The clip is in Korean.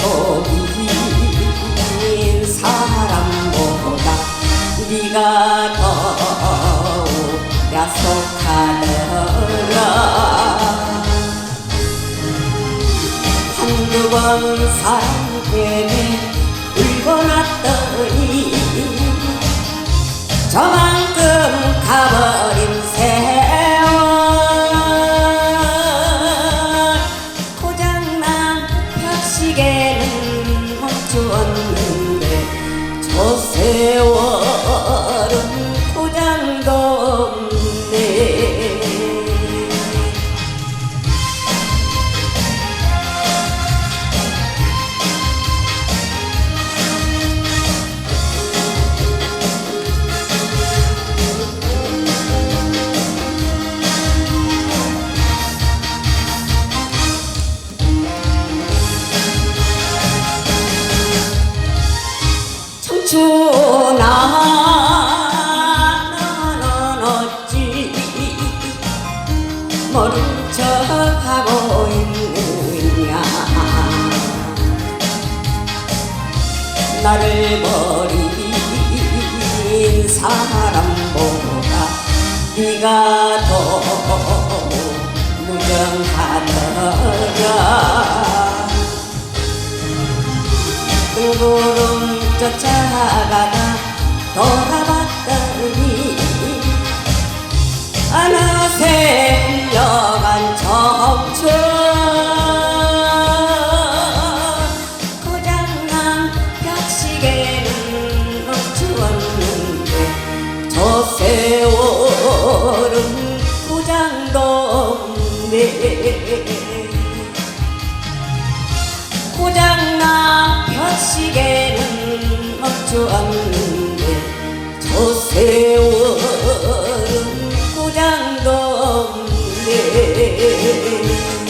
속인 사람보다 네가 더욱 약속하더라. 한두 번 사랑 때문에 울고 났더니 저만큼 가버 세월은 고장도 없네 아 너는 어찌 모른 척하고 있느냐? 나를 버린 사람보다 네가 더 무정하더라. 뜬구름 쫓아가다 돌아봤더니 어느새 흘려간 청춘 고장난 벽시계는 멈추었는데 저 세월은 고장도 없네. 고장나 벽시계는 멈추었는데 querer.